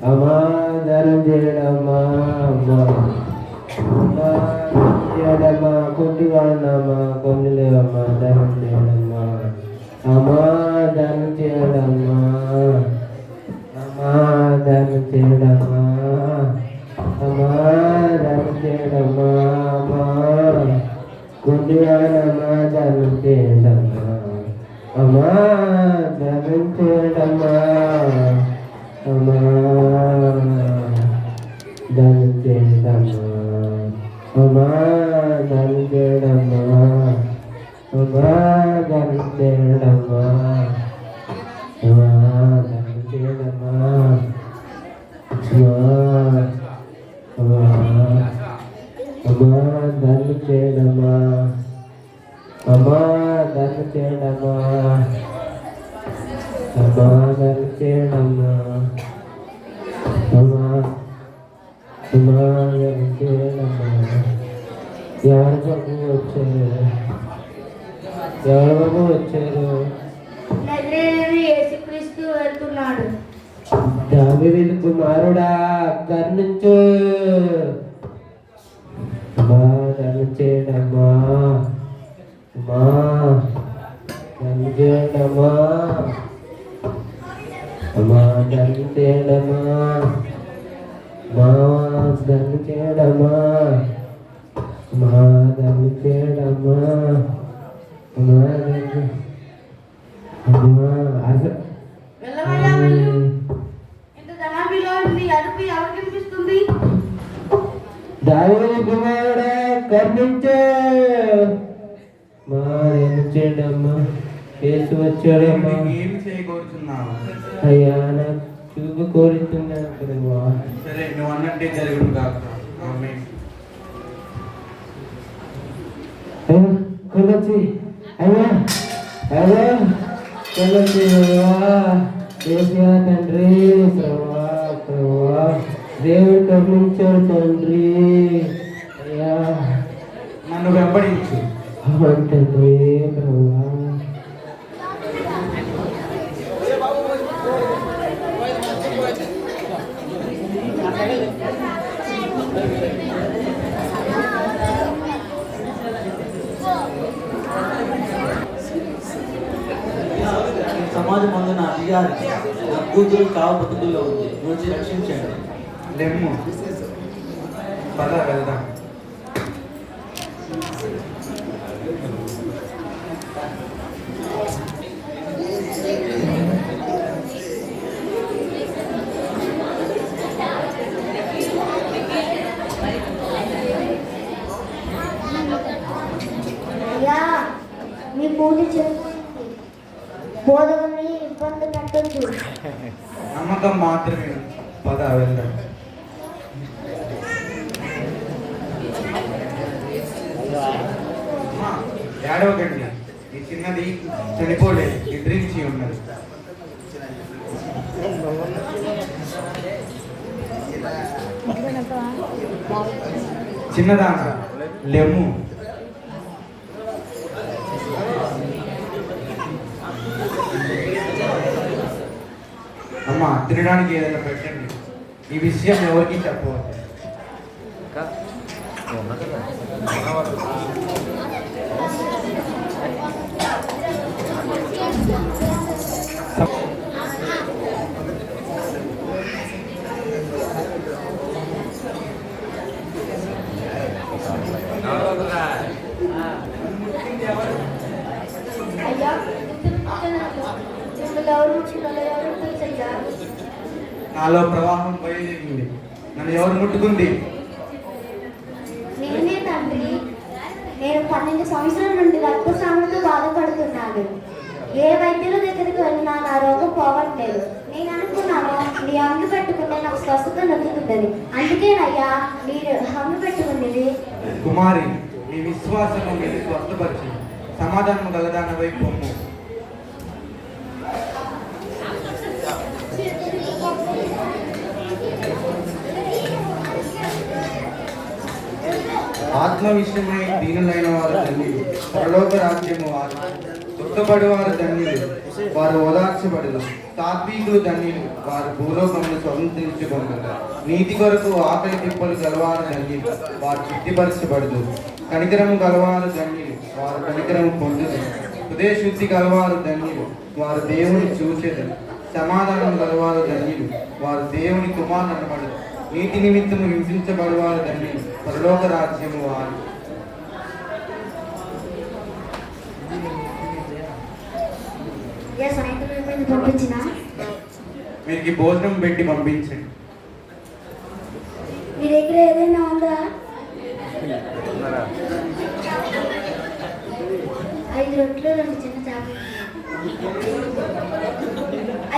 సమాధానం చేయడమ్మా అమ్మా? అమ్మా చేయడమ్మా కొద్దిగా ఉన్నామా కొన్ని లేవమ్మా ధనం చేయడమ్మా అమ్మా ధనం చేయడమ్మా అమ్మా ధనం చేయడమ్మా అమ్మా ధనం చేయడమ్మా అమ్మా కొద్దిగా నమ్మా ధనం చేయడమ్మా అమ్మా ధనం చేయడమ్మా అమ్మా ధనం చేయడమ్మా అమ్మా ధనం చేయడమ్మా అమ్మా ధనం అమ్మా ధనం చేయడమ్మా అమ్మా అమ్మా ధనం ఎవరి బాబు వచ్చారు. ఎవరి బాబు వచ్చారు కుమారుడా కర్ణించు అమ్మా చేయడమ్మా అమ్మా చేయడమ్మా అమ్మా ధనం చేయడమ్మా మా ధనం చేయడమ్మా మా ధనం చేయడమ్మా అమ్మా ధనం అమ్మా అసలు దావోని కుమారుడా కర్ణించు. మా చేయడమ్మా కేసు వచ్చాడమ్మా ఏమి చేయకూరుచున్నావు అయ్యా నా చూపు కోరుతున్నాను ప్రభువా. సరే నువ్వు అన్నట్టే జరుగును కాక. ఆమేన్. అయ్యా కొలచి అయ్యా అయ్యా కొలచి ప్రభువా. ఏసియా తండ్రి ప్రభువా ప్రభువా. దేవుడు కర్ణించాడు తండ్రి. అయ్యా. నన్ను వెంబడించు. తండ్రి ప్రభువా. సమాజం పొందిన అధికారి నా కూతురు కావ ఉంది నుంచి రక్షించండి. లెమ్ము. పద వెళ్దాం అయ్యా ఈ పూజ చేస్తుంది బోధకుని ఇబ్బంది పెట్టద్దు. నమ్మకం మాత్రమే. పద వెళ్దాం. అమ్మా, ఏడవకండి. ఈ చిన్నది చనిపోలేదు. నిద్రించి ఉన్నది. చిన్నదాన లెమ్ము అమ్మ తినడానికి ఏదైనా పెట్టండి. ఈ విషయం ఎవరికి చెప్పవద్దు అయ్యా మిమ్మల్ని ఎవరు ముట్టుకున్నారు ఎవరు తెలుసయ్యా నాలో ప్రవాహం బయలుదేరింది నన్ను ఎవరు ముట్టుకుంది? నేనే తండ్రి. నేను పన్నెండు సంవత్సరాల నుండి రక్తస్రావంతో బాధపడుతున్నాను. ఏ వైద్యుల దగ్గరికి వెళ్ళినా నా రోగం పోవట్లేదు. నేను అనుకున్నాను నీ హమ్ము పెట్టుకుంటే నాకు స్వస్థత నొక్కుతుందని అందుకేనయ్యా మీరు హమ్ము పెట్టుకునేది. కుమారి నీ విశ్వాసము మీరు స్వస్థపరిచి సమాధానం గలదాన వైపు ఆత్మ విషయమై దీనులైన వారు ధన్యులు. పరలోక రాజ్యము వారు. దుఃఖపడి వారు ధన్యులు. వారు ఓదార్చబడదు తాత్వికులు ధన్యులు. వారు భూలోకమును స్వతంత్రించుకుంటారు నీతి కొరకు ఆకలి తిప్పలు గలవారు ధన్యులు. వారు తృప్తిపరచబడదు కనికరము గలవారు ధన్యులు. వారు కనికరము పొందుదు హృదయ శుద్ధి గలవారు ధన్యులు. వారు దేవుని చూచెదరు. సమాధానం గలవారు ధన్యులు. వారు దేవుని కుమారులు అనబడదు నీతి నిమిత్తము హింసించబడవారు ధన్యులు పరలోక రాజ్యము వారు. వీరికి భోజనం పెట్టి పంపించండి. మీ దగ్గర ఏదైనా ఉందా? ఐదు రొట్లు రెండు చిన్న చేపలు.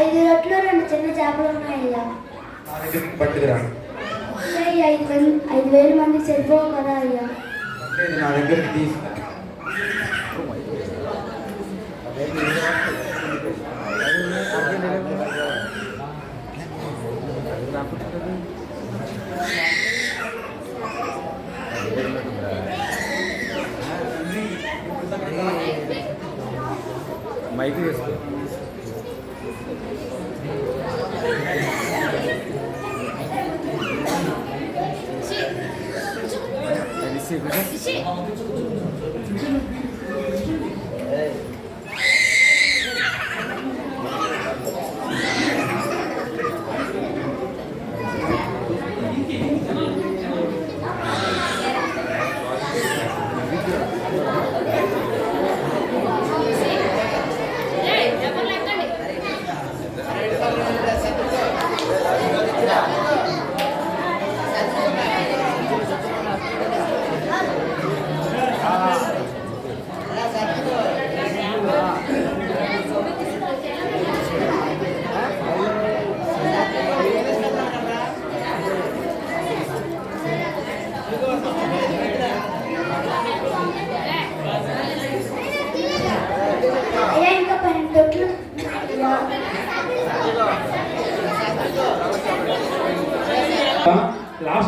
ఐదు రొట్లు రెండు చిన్న చేపలు దగ్గరికి పట్టుకురా అయ్యా, ఐదు మంది ఐదు వేల మంది సరిపోవు కదా అయ్యా. నా దగ్గరికి తీసుకు. మైక్ వేసుకో అయ్యా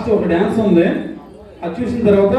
లాస్ట్ ఒక డ్యాన్స్ ఉంది. అది చూసిన తర్వాత